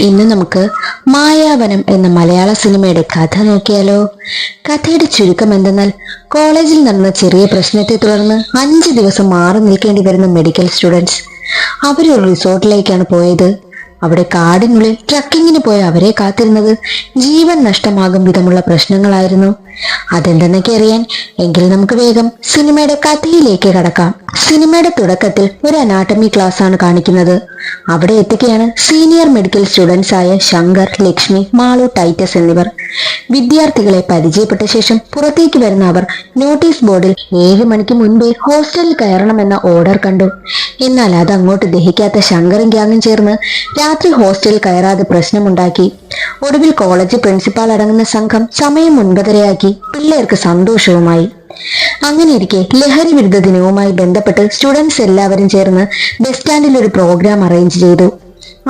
ഇന്ന് നമുക്ക് മായാവനം എന്ന മലയാള സിനിമയുടെ കഥ നോക്കിയാലോ? കഥയുടെ ചുരുക്കം എന്തെന്നാൽ കോളേജിൽ നടന്ന ചെറിയ പ്രശ്നത്തെ തുടർന്ന് അഞ്ച് ദിവസം മാറി നിൽക്കേണ്ടി വരുന്ന മെഡിക്കൽ സ്റ്റുഡൻസ് അവരൊരു റിസോർട്ടിലേക്കാണ് പോയത്. അവിടെ കാടിനുള്ളിൽ ട്രക്കിങ്ങിന് പോയ അവരെ കാത്തിരുന്നത് ജീവൻ നഷ്ടമാകും വിധമുള്ള പ്രശ്നങ്ങളായിരുന്നു. അതെന്തെന്നൊക്കെ അറിയാൻ എങ്കിൽ നമുക്ക് വേഗം സിനിമയുടെ കഥയിലേക്ക് കടക്കാം. സിനിമയുടെ തുടക്കത്തിൽ ഒരു അനാട്ടമി ക്ലാസ് ആണ് കാണിക്കുന്നത്. അവിടെ എത്തുകയാണ് സീനിയർ മെഡിക്കൽ സ്റ്റുഡൻസ് ആയ ശങ്കർ ലക്ഷ്മി മാളു ടൈറ്റസ് എന്നിവർ. വിദ്യാർത്ഥികളെ പരിചയപ്പെട്ട ശേഷം പുറത്തേക്ക് വരുന്ന അവർ നോട്ടീസ് ബോർഡിൽ ഏഴ് മണിക്ക് മുൻപേ ഹോസ്റ്റലിൽ കയറണമെന്ന ഓർഡർ കണ്ടു. എന്നാൽ അത് അങ്ങോട്ട് ദഹിക്കാത്ത ശങ്കറും ഗ്യാങ്ങും ചേർന്ന് രാത്രി ഹോസ്റ്റലിൽ കയറാതെ പ്രശ്നമുണ്ടാക്കി. ഒടുവിൽ കോളേജ് പ്രിൻസിപ്പാൾ അടങ്ങുന്ന സംഘം സമയം ഒൻപതരയാക്കി. പിള്ളേർക്ക് സന്തോഷവുമായി. അങ്ങനെ ഇരിക്കെ ലഹരി വിരുദ്ധ ദിനവുമായി ബന്ധപ്പെട്ട് സ്റ്റുഡൻസ് എല്ലാവരും ചേർന്ന് ബസ് സ്റ്റാൻഡിൽ ഒരു പ്രോഗ്രാം അറേഞ്ച് ചെയ്തു.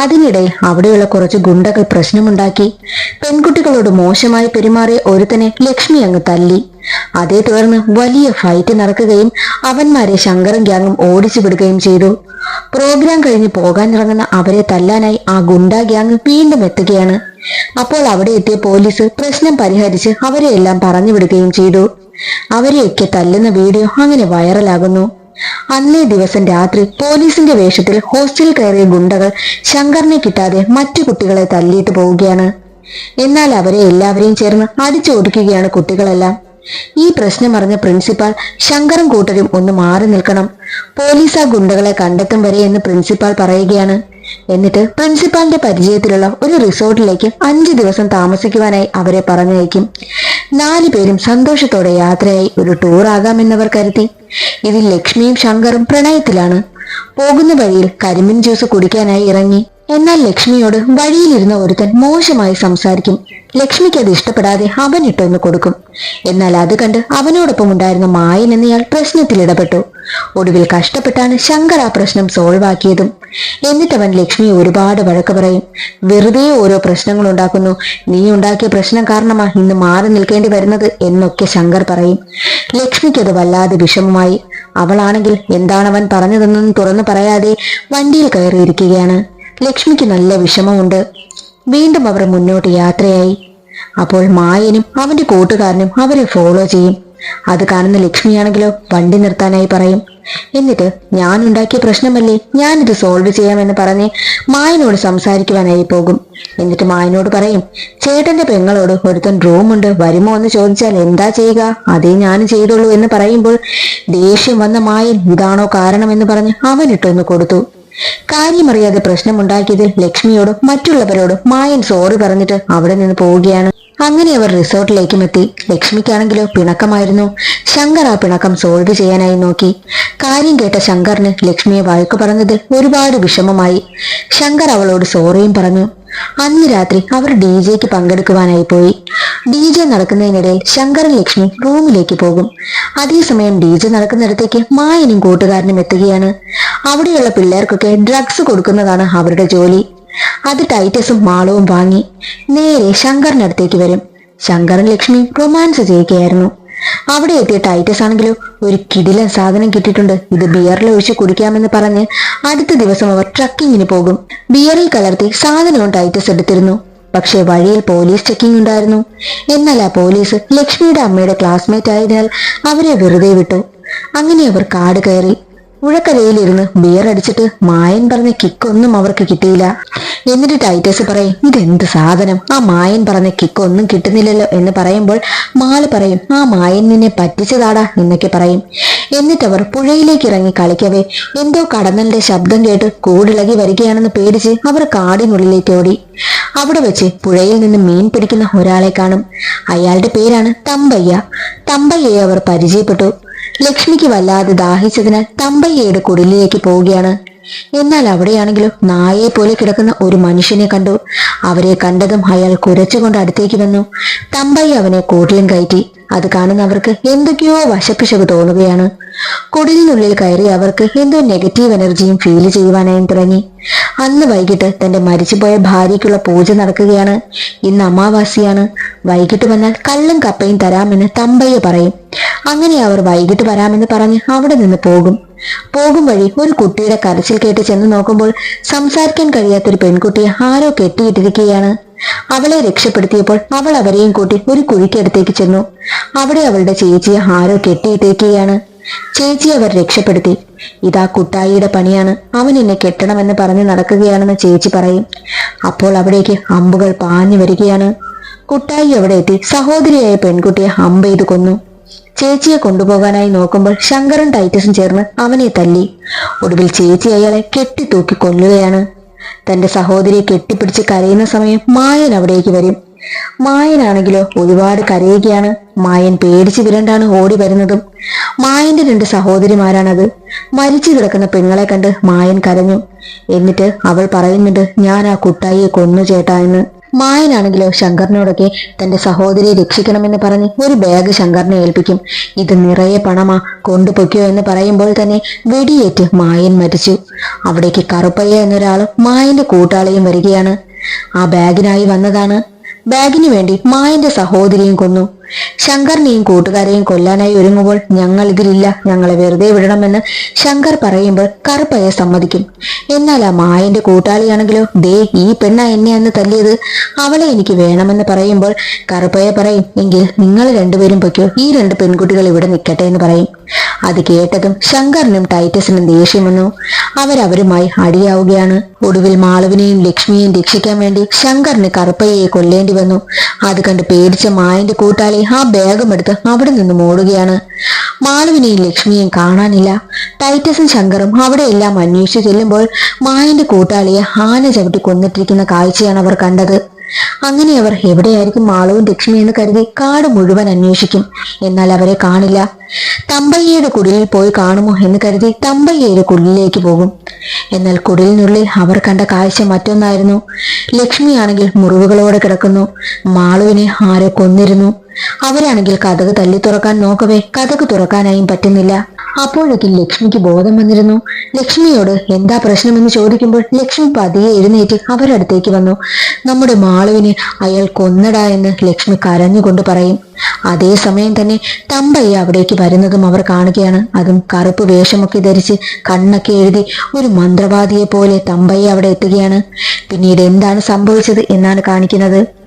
അതിനിടയിൽ അവിടെയുള്ള കുറച്ച് ഗുണ്ടകൾ പ്രശ്നമുണ്ടാക്കി. പെൺകുട്ടികളോട് മോശമായി പെരുമാറിയ ഒരുത്തനെ ലക്ഷ്മി അങ്ങ് തല്ലി. അതേ തുടർന്ന് വലിയ ഫൈറ്റ് നടക്കുകയും അവന്മാരെ ശങ്കറും ഗ്യാങ്ങും ഓടിച്ചു വിടുകയും ചെയ്തു. പ്രോഗ്രാം കഴിഞ്ഞ് പോകാനിറങ്ങുന്ന അവരെ തല്ലാനായി ആ ഗുണ്ട ഗ്യാങ് വീണ്ടും എത്തുകയാണ്. അപ്പോൾ അവിടെ എത്തിയ പോലീസ് പ്രശ്നം പരിഹരിച്ച് അവരെ എല്ലാം പറഞ്ഞു വിടുകയും ചെയ്തു. അവരെയൊക്കെ തല്ലുന്ന വീഡിയോ അങ്ങനെ വൈറലാകുന്നു അന്നേ ദിവസം രാത്രി പോലീസിന്റെ വേഷത്തിൽ ഹോസ്റ്റലിൽ കയറിയ ഗുണ്ടകൾ ശങ്കറിനെ കിട്ടാതെ മറ്റു കുട്ടികളെ തല്ലിയിട്ട് പോവുകയാണ്. എന്നാൽ അവരെ എല്ലാവരെയും ചേർന്ന് അടിച്ചൊതുക്കുകയാണ് കുട്ടികളെല്ലാം. ഈ പ്രശ്നം അറിഞ്ഞ പ്രിൻസിപ്പാൾ ശങ്കറും കൂട്ടരും ഒന്ന് മാറി നിൽക്കണം. പോലീസ് ആ ഗുണ്ടകളെ കണ്ടെത്തും വരെ എന്ന് പ്രിൻസിപ്പാൾ പറയുകയാണ്. എന്നിട്ട് പ്രിൻസിപ്പാളിന്റെ പരിചയത്തിലുള്ള ഒരു റിസോർട്ടിലേക്ക് അഞ്ചു ദിവസം താമസിക്കുവാനായി അവരെ പറഞ്ഞയക്കും. നാലു പേരും സന്തോഷത്തോടെ യാത്രയായി ഒരു ടൂർ ആകാമെന്നവർ കരുതി. ഇതിൽ ലക്ഷ്മിയും ശങ്കറും പ്രണയത്തിലാണ്. പോകുന്ന വഴിയിൽ കരിമിൻ ജ്യൂസ് കുടിക്കാനായി ഇറങ്ങി. എന്നാൽ ലക്ഷ്മിയോട് വഴിയിലിരുന്ന ഒരുത്തൻ മോശമായി സംസാരിക്കും. ലക്ഷ്മിക്ക് അത് ഇഷ്ടപ്പെടാതെ അവൻ ഇട്ടൊന്ന് കൊടുക്കും. എന്നാൽ അത് കണ്ട് അവനോടൊപ്പം ഉണ്ടായിരുന്ന മായൻ എന്നയാൾ പ്രശ്നത്തിൽ ഇടപെട്ടു. ഒടുവിൽ കഷ്ടപ്പെട്ടാണ് ശങ്കർ ആ പ്രശ്നം സോൾവ് ആക്കിയതും. എന്നിട്ടവൻ ലക്ഷ്മിയെ ഒരുപാട് വഴക്ക് പറയും. വെറുതെ ഓരോ പ്രശ്നങ്ങൾ ഉണ്ടാക്കുന്നു. നീ ഉണ്ടാക്കിയ പ്രശ്നം കാരണമാ ഇന്ന് മാറി നിൽക്കേണ്ടി വരുന്നത് എന്നൊക്കെ ശങ്കർ പറയും. ലക്ഷ്മിക്ക് അത് വല്ലാതെ വിഷമമായി. അവളാണെങ്കിൽ എന്താണ് അവൻ പറഞ്ഞതെന്നും തുറന്നു പറയാതെ വണ്ടിയിൽ കയറിയിരിക്കുകയാണ്. ലക്ഷ്മിക്ക് നല്ല വിഷമമുണ്ട്. വീണ്ടും അവർ മുന്നോട്ട് യാത്രയായി. അപ്പോൾ മായനും അവന്റെ കൂട്ടുകാരനും അവരെ ഫോളോ ചെയ്യും. അത് കാണുന്ന ലക്ഷ്മിയാണെങ്കിലോ വണ്ടി നിർത്താനായി പറയും. എന്നിട്ട് ഞാൻ ഉണ്ടാക്കിയ പ്രശ്നമല്ലേ ഞാനിത് സോൾവ് ചെയ്യാമെന്ന് പറഞ്ഞ് മായനോട് സംസാരിക്കുവാനായി പോകും. എന്നിട്ട് മായനോട് പറയും ചേട്ടന്റെ പെങ്ങളോട് ഒരുത്തൻ റൂമുണ്ട് വരുമോ എന്ന് ചോദിച്ചാൽ എന്താ ചെയ്യുക? അതേ ഞാനും ചെയ്തുള്ളൂ എന്ന് പറയുമ്പോൾ ദേഷ്യം വന്ന മായൻ ഇതാണോ കാരണമെന്ന് പറഞ്ഞ് അവനിട്ടൊന്ന് കൊടുത്തു. കാര്യമറിയാതെ പ്രശ്നമുണ്ടാക്കിയതിൽ ലക്ഷ്മിയോടും മറ്റുള്ളവരോടും മായൻ സോറി പറഞ്ഞിട്ട് അവിടെ നിന്ന് പോവുകയാണ്. അങ്ങനെ അവർ റിസോർട്ടിലേക്കും എത്തി ലക്ഷ്മിക്കാണെങ്കിലോ പിണക്കമായിരുന്നു. ശങ്കർ ആ പിണക്കം സോൾവ് ചെയ്യാനായി നോക്കി. കാര്യം കേട്ട ശങ്കറിന് ലക്ഷ്മിയെ വഴക്കു പറഞ്ഞതിൽ ഒരുപാട് വിഷമമായി. ശങ്കർ അവളോട് സോറിയും പറഞ്ഞു. അന്ന് രാത്രി അവർ ഡി ജെക്ക് പങ്കെടുക്കുവാനായി പോയി. ഡി ജെ നടക്കുന്നതിനിടയിൽ ശങ്കറും ലക്ഷ്മി റൂമിലേക്ക് പോകും. അതേസമയം ഡി ജെ നടക്കുന്നിടത്തേക്ക് മായനും കൂട്ടുകാരനും എത്തുകയാണ്. അവിടെയുള്ള പിള്ളേർക്കൊക്കെ ഡ്രഗ്സ് കൊടുക്കുന്നതാണ് അവരുടെ ജോലി. അത് ടൈറ്റസും മാളവും വാങ്ങി നേരെ ശങ്കറിനടുത്തേക്ക് വരും. ശങ്കറും ലക്ഷ്മിയും റൊമാൻസ് ചെയ്യുകയായിരുന്നു. അവിടെ എത്തിയ ടൈറ്റസ് ആണെങ്കിലും ഒരു കിടിലൻ സാധനം കിട്ടിയിട്ടുണ്ട്. ഇത് ബിയറിൽ ഒഴിച്ച് കുടിക്കാമെന്ന് പറഞ്ഞ് അടുത്ത ദിവസം അവർ ട്രക്കിങ്ങിന് പോകും. ബിയറിൽ കലർത്തി സാധനവും ടൈറ്റസ് എടുത്തിരുന്നു. പക്ഷേ വഴിയിൽ പോലീസ് ചെക്കിംഗ് ഉണ്ടായിരുന്നു. എന്നാൽ ആ പോലീസ് ലക്ഷ്മിയുടെ അമ്മയുടെ ക്ലാസ്മേറ്റ് ആയതിനാൽ അവരെ വെറുതെ വിട്ടു. അങ്ങനെ അവർ കാട് കയറി. ഉഴക്കരയിലിരുന്ന് ബിയർ അടിച്ചിട്ട് മായൻ പറഞ്ഞ കിക്കൊന്നും അവർക്ക് കിട്ടിയില്ല. എന്നിട്ട് ടൈറ്റസ് പറയും ഇതെന്ത് സാധനം? ആ മായൻ പറഞ്ഞ കിക്കൊന്നും കിട്ടുന്നില്ലല്ലോ എന്ന് പറയുമ്പോൾ മാൾ പറയും ആ മായൻ നിന്നെ പറ്റിച്ചതാടാ എന്നൊക്കെ പറയും. എന്നിട്ട് അവർ പുഴയിലേക്ക് ഇറങ്ങി കളിക്കവേ. എന്തോ കടന്നലിന്റെ ശബ്ദം കേട്ട് കൂടിളകി വരികയാണെന്ന് പേടിച്ച് അവർ കാടിനുള്ളിലേക്ക് ഓടി. അവിടെ വെച്ച് പുഴയിൽ നിന്ന് മീൻ പിടിക്കുന്ന ഒരാളെ കാണും. അയാളുടെ പേരാണ് തമ്പയ്യ. തമ്പയ്യയെ അവർ പരിചയപ്പെട്ടു. ലക്ഷ്മിക്ക് വല്ലാതെ ദാഹിച്ചതിനാൽ തമ്പയ്യയുടെ കുടിലിലേക്ക് പോവുകയാണ്. എന്നാൽ അവിടെയാണെങ്കിലും നായയെ പോലെ കിടക്കുന്ന ഒരു മനുഷ്യനെ കണ്ടു. അവരെ കണ്ടതും അയാൾ കുരച്ചുകൊണ്ട് അടുത്തേക്ക് വന്നു. തമ്പയ്യ അവനെ കൂട്ടിലും കയറ്റി. അത് കാണുന്നവർക്ക് എന്തൊക്കെയോ വശപ്പിശക് തോന്നുകയാണ്. കുടിലിനുള്ളിൽ കയറി അവർക്ക് എന്തോ നെഗറ്റീവ് എനർജിയും ഫീൽ ചെയ്യുവാനായും തുടങ്ങി. അന്ന് വൈകിട്ട് തന്റെ മരിച്ചുപോയ ഭാര്യയ്ക്കുള്ള പൂജ നടക്കുകയാണ്. ഇന്ന് അമാവാസിയാണ്. വൈകിട്ട് വന്നാൽ കള്ളും കപ്പയും തരാമെന്ന് തമ്പയ്യ പറയും. അങ്ങനെ അവർ വൈകിട്ട് വരാമെന്ന് പറഞ്ഞ് അവിടെ നിന്ന് പോകും. പോകും വഴി ഒരു കുട്ടിയുടെ കരച്ചിൽ കേട്ട് ചെന്ന് നോക്കുമ്പോൾ സംസാരിക്കാൻ കഴിയാത്തൊരു പെൺകുട്ടിയെ ആരോ കെട്ടിയിട്ടിരിക്കുകയാണ്. അവളെ രക്ഷപ്പെടുത്തിയപ്പോൾ അവൾ അവരെയും കൂട്ടി ഒരു കുഴിക്കടുത്തേക്ക് ചെന്നു. അവിടെ അവളുടെ ചേച്ചിയെ ആരോ കെട്ടിയിട്ടിരിക്കുകയാണ്. ചേച്ചി അവർ രക്ഷപ്പെടുത്തി. ഇതാ കുട്ടായിയുടെ പണിയാണ്. അവൻ എന്നെ കെട്ടണമെന്ന് പറഞ്ഞ് നടക്കുകയാണെന്ന് ചേച്ചി പറയും. അപ്പോൾ അവിടേക്ക് അമ്പുകൾ പാഞ്ഞു വരികയാണ്. കുട്ടായി അവിടെ എത്തി സഹോദരിയായ പെൺകുട്ടിയെ അമ്പ് ചെയ്ത് കൊന്നു. ചേച്ചിയെ കൊണ്ടുപോകാനായി നോക്കുമ്പോൾ ശങ്കറും ടൈറ്റസും ചേർന്ന് അവനെ തല്ലി. ഒടുവിൽ ചേച്ചി അയാളെ കെട്ടിത്തൂക്കി കൊല്ലുകയാണ്. തന്റെ സഹോദരിയെ കെട്ടിപ്പിടിച്ച് കരയുന്ന സമയം മായൻ അവിടേക്ക് വരും. മായനാണെങ്കിലോ ഒരുപാട് കരയുകയാണ്. മായൻ പേടിച്ച് വിരണ്ടാണ് ഓടി വരുന്നതും. മായന്റെ രണ്ട് സഹോദരിമാരാണത്. മരിച്ചു കിടക്കുന്ന പെങ്ങളെ കണ്ട് മായൻ കരഞ്ഞു. എന്നിട്ട് അവൾ പറയുന്നുണ്ട് ഞാൻ ആ കുട്ടായിയെ കൊന്നു ചേട്ടാ എന്ന്. മായനാണെങ്കിലോ ശങ്കറിനോടൊക്കെ തന്റെ സഹോദരിയെ രക്ഷിക്കണമെന്ന് പറഞ്ഞ് ഒരു ബാഗ് ശങ്കറിനെ ഏൽപ്പിക്കും. ഇത് നിറയെ പണമാ കൊണ്ടുപൊയ്ക്കോ എന്ന് പറയുമ്പോൾ തന്നെ വെടിയേറ്റ് മായൻ മരിച്ചു. അവിടേക്ക് കറുപ്പയ്യ എന്നൊരാളും മായന്റെ കൂട്ടാളിയും വരികയാണ്. ആ ബാഗിനായി വന്നതാണ്. ബാഗിനു വേണ്ടി മായന്റെ സഹോദരിയും കൊന്നു. ശങ്കറിനെയും കൂട്ടുകാരെയും കൊല്ലാനായി ഒരുങ്ങുമ്പോൾ ഞങ്ങൾ ഇതിലില്ല ഞങ്ങളെ വെറുതെ വിടണമെന്ന് ശങ്കർ പറയുമ്പോൾ കറുപ്പയെ സമ്മതിക്കും. എന്നാൽ ആ മായന്റെ കൂട്ടാളിയാണെങ്കിലോ? ദേ ഈ പെണ്ണ എന്നെ തല്ലിയത്. അവളെ എനിക്ക് വേണമെന്ന് പറയുമ്പോൾ കറുപ്പയെ പറയും എങ്കിൽ നിങ്ങൾ രണ്ടുപേരും പൊയ്ക്കോ ഈ രണ്ട് പെൺകുട്ടികൾ ഇവിടെ നിൽക്കട്ടെ എന്ന് പറയും. അത് കേട്ടതും ശങ്കറിനും ടൈറ്റസിനും ദേഷ്യം വന്നു. അവരവരുമായി അടിയാവുകയാണ്. ഒടുവിൽ മാളവിനെയും ലക്ഷ്മിയെയും രക്ഷിക്കാൻ വേണ്ടി ശങ്കറിന് കറുപ്പയെ കൊല്ലേണ്ടി വന്നു. അത് കണ്ട് പേടിച്ച മായന്റെ കൂട്ടാളി ആ ബാഗും എടുത്ത് അവിടെ നിന്നും ഓടുകയാണ് മാളവിനെയും ലക്ഷ്മിയെയും കാണാനില്ല. ടൈറ്റസും ശങ്കറും അവിടെയെല്ലാം അന്വേഷിച്ചു ചെല്ലുമ്പോൾ മായന്റെ കൂട്ടാളിയെ ആന ചവിട്ടി കൊന്നിട്ടിരിക്കുന്ന കാഴ്ചയാണ് അവർ കണ്ടത്. അങ്ങനെ അവർ എവിടെയായിരിക്കും മാളവും ലക്ഷ്മി എന്ന് കരുതി കാട് മുഴുവൻ അന്വേഷിക്കും. എന്നാൽ അവരെ കാണില്ല. തമ്പയ്യയുടെ കുടിലിൽ പോയി കാണുമോ എന്ന് കരുതി തമ്പയ്യയുടെ കുടിലേക്ക് പോകും. എന്നാൽ കുടിലിനുള്ളിൽ അവർ കണ്ട കാഴ്ച മറ്റൊന്നായിരുന്നു. ലക്ഷ്മിയാണെങ്കിൽ മുറിവുകളോടെ കിടക്കുന്നു. മാളുവിനെ ആരോ കൊന്നിരുന്നു? അവരാണെങ്കിൽ കഥക് തല്ലി തുറക്കാൻ നോക്കവേ കഥക് തുറക്കാനായും പറ്റുന്നില്ല. അപ്പോഴേക്കും ലക്ഷ്മിക്ക് ബോധം വന്നിരുന്നു. ലക്ഷ്മിയോട് എന്താ പ്രശ്നമെന്ന് ചോദിക്കുമ്പോൾ ലക്ഷ്മി പതിയെ എഴുന്നേറ്റ് അവരടുത്തേക്ക് വന്നു. നമ്മുടെ മാളുവിനെ അയാൾ കൊന്നടാ എന്ന് ലക്ഷ്മി കരഞ്ഞുകൊണ്ട് പറയും. അതേസമയം തന്നെ തമ്പയ്യ അവിടേക്ക് വരുന്നതും അവർ കാണുകയാണ്. അതും കറുപ്പ് വേഷമൊക്കെ ധരിച്ച് കണ്ണൊക്കെ എഴുതി ഒരു മന്ത്രവാദിയെ പോലെ തമ്പയ്യ അവിടെ എത്തുകയാണ്. പിന്നീട് എന്താണ് സംഭവിച്ചത് എന്നാണ് കാണിക്കുന്നത്.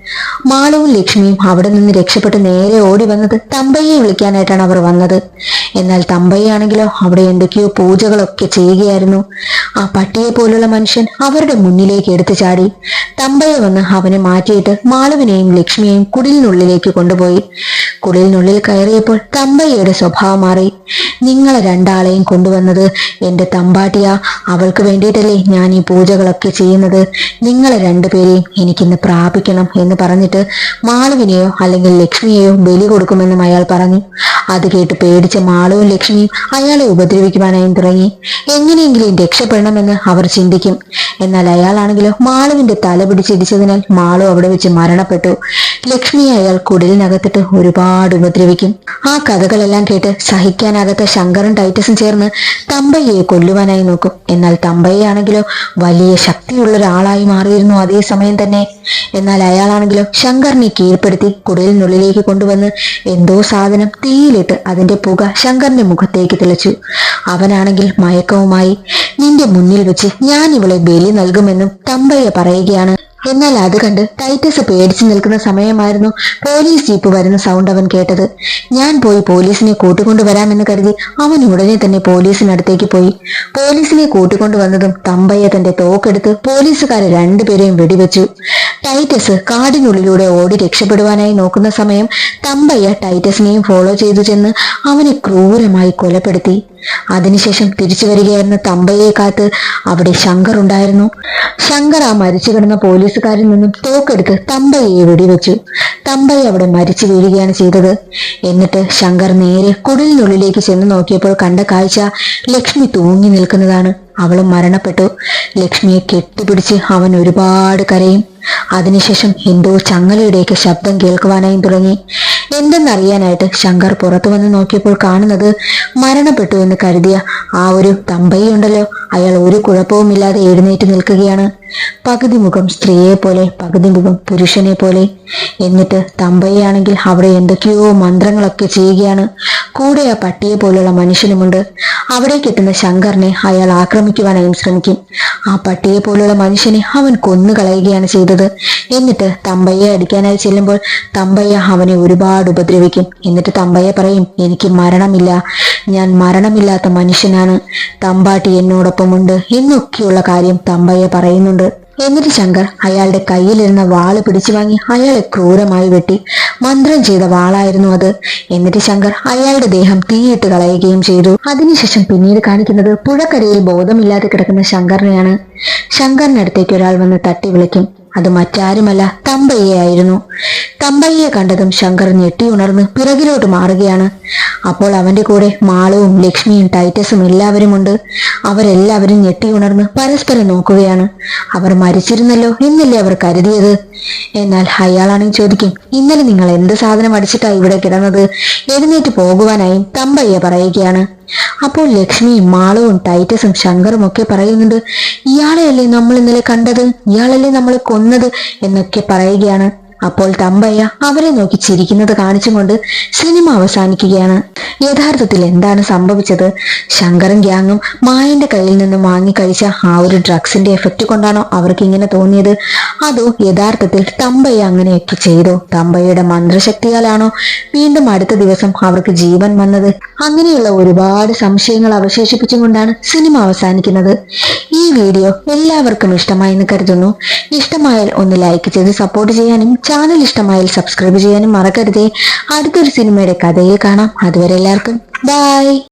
മാളവും ലക്ഷ്മിയും അവിടെ നിന്ന് രക്ഷപ്പെട്ട് നേരെ ഓടി വന്നത് തമ്പയെ വിളിക്കാനായിട്ടാണ് അവർ വന്നത്. എന്നാൽ തമ്പയ്യാണെങ്കിലോ അവിടെ എന്തൊക്കെയോ പൂജകളൊക്കെ ചെയ്യുകയായിരുന്നു. ആ പട്ടിയെ പോലുള്ള മനുഷ്യൻ അവരുടെ മുന്നിലേക്ക് എടുത്തു ചാടി. തമ്പയെ വന്ന് അവനെ മാറ്റിയിട്ട് മാളവിനെയും ലക്ഷ്മിയെയും കുടിലിനുള്ളിലേക്ക് കൊണ്ടുപോയി. കുടിലിനുള്ളിൽ കയറിയപ്പോൾ തമ്പയ്യയുടെ സ്വഭാവം മാറി. നിങ്ങളെ രണ്ടാളെയും കൊണ്ടുവന്നത് എന്റെ തമ്പാട്ടിയ. അവൾക്ക് വേണ്ടിയിട്ടല്ലേ ഞാൻ ഈ പൂജകളൊക്കെ ചെയ്യുന്നത്. നിങ്ങളെ രണ്ടുപേരെയും എനിക്കിന്ന് പ്രാപിക്കണം എന്ന് പറഞ്ഞിട്ട് മാളുവിനെയോ അല്ലെങ്കിൽ ലക്ഷ്മിയെയോ ബലി കൊടുക്കുമെന്നും അയാൾ പറഞ്ഞു. അത് കേട്ട് പേടിച്ച മാളുവും ലക്ഷ്മിയും അയാളെ ഉപദ്രവിക്കുവാനായും തുടങ്ങി. എങ്ങനെയെങ്കിലും രക്ഷപ്പെടണമെന്ന് അവർ ചിന്തിക്കും. എന്നാൽ അയാളാണെങ്കിലോ മാളുവിന്റെ തല പിടിച്ചിടിച്ചതിനാൽ മാളു അവിടെ വെച്ച് മരണപ്പെട്ടു. ലക്ഷ്മിയെ അയാൾ കുടിലിനകത്തിട്ട് ഒരുപാട് ഉപദ്രവിക്കും ആ കഥകളെല്ലാം കേട്ട് സഹിക്കാനാകാത്ത ശങ്കറും ടൈറ്റസും ചേർന്ന് തമ്പയ്യയെ കൊല്ലുവാനായി നോക്കും. എന്നാൽ തമ്പയ്യാണെങ്കിലോ വലിയ ശക്തിയുള്ള ഒരാളായി മാറിയിരുന്നു അതേ സമയം തന്നെ. എന്നാൽ അയാളാണെങ്കിലോ ശങ്കറിനെ കീഴ്പ്പെടുത്തി കുടലിനുള്ളിലേക്ക് കൊണ്ടുവന്ന് എന്തോ സാധനം തീയിലിട്ട് അതിന്റെ പുക ശങ്കറിന്റെ മുഖത്തേക്ക് തിളച്ചു. അവനാണെങ്കിൽ മയക്കവുമായി നിന്റെ മുന്നിൽ വെച്ച് ഞാൻ ഇവളെ ബലി നൽകുമെന്നും തമ്പയ്യ പറയുകയാണ്. എന്നാൽ അത് കണ്ട് ടൈറ്റസ് പേടിച്ചു നിൽക്കുന്ന സമയമായിരുന്നു പോലീസ് ജീപ്പ് വരുന്ന സൗണ്ട് അവൻ കേട്ടത്. ഞാൻ പോയി പോലീസിനെ കൂട്ടിക്കൊണ്ടുവരാമെന്ന് കരുതി അവൻ ഉടനെ തന്നെ പോലീസിനടുത്തേക്ക് പോയി. പോലീസിനെ കൂട്ടിക്കൊണ്ടുവന്നതും തമ്പയ്യ തന്റെ തോക്കെടുത്ത് പോലീസുകാരെ രണ്ടുപേരെയും വെടിവെച്ചു. ടൈറ്റസ് കാടിനുള്ളിലൂടെ ഓടി രക്ഷപ്പെടുവാനായി നോക്കുന്ന സമയം തമ്പയ്യ ടൈറ്റസിനെയും ഫോളോ ചെയ്തു ചെന്ന് അവനെ ക്രൂരമായി കൊലപ്പെടുത്തി. അതിനുശേഷം തിരിച്ചു വരികയായിരുന്ന തമ്പയെ കാത്ത് അവിടെ ശങ്കർ ഉണ്ടായിരുന്നു. ശങ്കർ ആ മരിച്ചു കിടന്ന പോലീസുകാരിൽ നിന്നും തോക്കെടുത്ത് തമ്പയെ വെടിവെച്ചു. തമ്പയെ അവിടെ മരിച്ചു വീഴുകയാണ് ചെയ്തത്. എന്നിട്ട് ശങ്കർ നേരെ കുടലിനുള്ളിലേക്ക് ചെന്ന് നോക്കിയപ്പോൾ കണ്ട കാഴ്ച ലക്ഷ്മി തൂങ്ങി നിൽക്കുന്നതാണ്. അവളും മരണപ്പെട്ടു. ലക്ഷ്മിയെ കെട്ടിപ്പിടിച്ച് അവൻ ഒരുപാട് കരയും. അതിനുശേഷം എന്തോ ചങ്ങലയുടെയൊക്കെ ശബ്ദം കേൾക്കുവാനായും തുടങ്ങി. എന്തെന്നറിയാനായിട്ട് ശങ്കർ പുറത്തു വന്ന് നോക്കിയപ്പോൾ കാണുന്നത് മരണപ്പെട്ടു എന്ന് കരുതിയ ആ ഒരു തമ്പയുണ്ടല്ലോ അയാൾ ഒരു കുഴപ്പവുമില്ലാതെ എഴുന്നേറ്റ് നിൽക്കുകയാണ്. പകുതി മുഖം സ്ത്രീയെ പോലെ പകുതി മുഖം പുരുഷനെ പോലെ. എന്നിട്ട് തമ്പയ്യാണെങ്കിൽ അവിടെ എന്തൊക്കെയോ മന്ത്രങ്ങളൊക്കെ ചെയ്യുകയാണ്. കൂടെ ആ പട്ടിയെ പോലുള്ള മനുഷ്യനുമുണ്ട്. അവിടെ കിട്ടുന്ന ശങ്കറിനെ അയാൾ ആക്രമിക്കുവാനായും ശ്രമിക്കും. ആ പട്ടിയെ പോലുള്ള മനുഷ്യനെ അവൻ കൊന്നുകളയുകയാണ് ചെയ്തത്. എന്നിട്ട് തമ്പയ്യെ അടിക്കാനായി ചെല്ലുമ്പോൾ തമ്പയ്യ അവനെ ഒരുപാട് ഉപദ്രവിക്കും. എന്നിട്ട് തമ്പയ്യ പറയും എനിക്ക് മരണമില്ല. ഞാൻ മരണമില്ലാത്ത മനുഷ്യനാണ്. തമ്പാട്ടി എന്നോടൊപ്പമുണ്ട് എന്നൊക്കെയുള്ള കാര്യം തമ്പയ്യ പറയുന്നുണ്ട്. എന്നിട്ട് ശങ്കർ അയാളുടെ കയ്യിലിരുന്ന വാൾ പിടിച്ചു വാങ്ങി അയാളെ ക്രൂരമായി വെട്ടി. മന്ത്രം ചെയ്ത വാളായിരുന്നു അത്. എന്നിട്ട് ശങ്കർ അയാളുടെ ദേഹം തീയിട്ട് കളയുകയും ചെയ്തു. അതിനുശേഷം പിന്നീട് കാണിക്കുന്നത് പുഴക്കരയിൽ ബോധമില്ലാതെ കിടക്കുന്ന ശങ്കറിനെയാണ്. ശങ്കറിനടുത്തേക്ക് ഒരാൾ വന്ന് തട്ടി വിളിക്കും. അത് മറ്റാരുമല്ല തമ്പയ്യയായിരുന്നു. തമ്പയ്യെ കണ്ടതും ശങ്കർ ഞെട്ടി ഉണർന്ന് പിറകിലോട്ട് മാറുകയാണ്. അപ്പോൾ അവന്റെ കൂടെ മാളവും ലക്ഷ്മിയും ടൈറ്റസും എല്ലാവരുമുണ്ട്. അവരെല്ലാവരും ഞെട്ടി ഉണർന്ന് പരസ്പരം നോക്കുകയാണ്. അവർ മരിച്ചിരുന്നല്ലോ എന്നല്ലേ അവർ കരുതിയത്? എന്നാൽ അയാളാണെങ്കിൽ ചോദിക്കും ഇന്നലെ നിങ്ങൾ എന്ത് സാധനം അടിച്ചിട്ടാണ് ഇവിടെ കിടന്നത്? എഴുന്നേറ്റ് പോകുവാനായി തമ്പയ്യ പറയുകയാണ്. അപ്പോൾ ലക്ഷ്മിയും മാളവും ടൈറ്റസും ശങ്കറും ഒക്കെ പറയുന്നുണ്ട് ഇയാളെയല്ലേ നമ്മൾ ഇന്നലെ കണ്ടത്? ഇയാളല്ലേ നമ്മൾ കൊന്നത്? എന്നൊക്കെ പറയുകയാണ്. അപ്പോൾ തമ്പയ്യ അവരെ നോക്കി ചിരിക്കുന്നത് കാണിച്ചുകൊണ്ട് സിനിമ അവസാനിക്കുകയാണ്. യഥാർത്ഥത്തിൽ എന്താണ് സംഭവിച്ചത്? ശങ്കറും ഗ്യാങ്ങും മായന്റെ കയ്യിൽ നിന്നും വാങ്ങിക്കഴിച്ച ആ ഒരു ഡ്രഗ്സിന്റെ എഫക്റ്റ് കൊണ്ടാണോ അവർക്ക് ഇങ്ങനെ തോന്നിയത്? അതോ യഥാർത്ഥത്തിൽ തമ്പയ്യ അങ്ങനെയൊക്കെ ചെയ്തോ? തമ്പയ്യയുടെ മന്ത്രശക്തിയാലാണോ വീണ്ടും അടുത്ത ദിവസം അവർക്ക് ജീവൻ വന്നത്? അങ്ങനെയുള്ള ഒരുപാട് സംശയങ്ങൾ അവശേഷിപ്പിച്ചുകൊണ്ടാണ് സിനിമ അവസാനിക്കുന്നത്. ഈ വീഡിയോ എല്ലാവർക്കും ഇഷ്ടമായി എന്ന് കരുതുന്നു. ഇഷ്ടമായാൽ ഒന്ന് ലൈക്ക് ചെയ്ത് സപ്പോർട്ട് ചെയ്യാനും ചാനൽ ഇഷ്ടമായാൽ സബ്സ്ക്രൈബ് ചെയ്യാനും മറക്കരുതേ. അടുത്തൊരു സിനിമയുടെ കഥയിൽ കാണാം. അതുവരെ എല്ലാവർക്കും ബൈ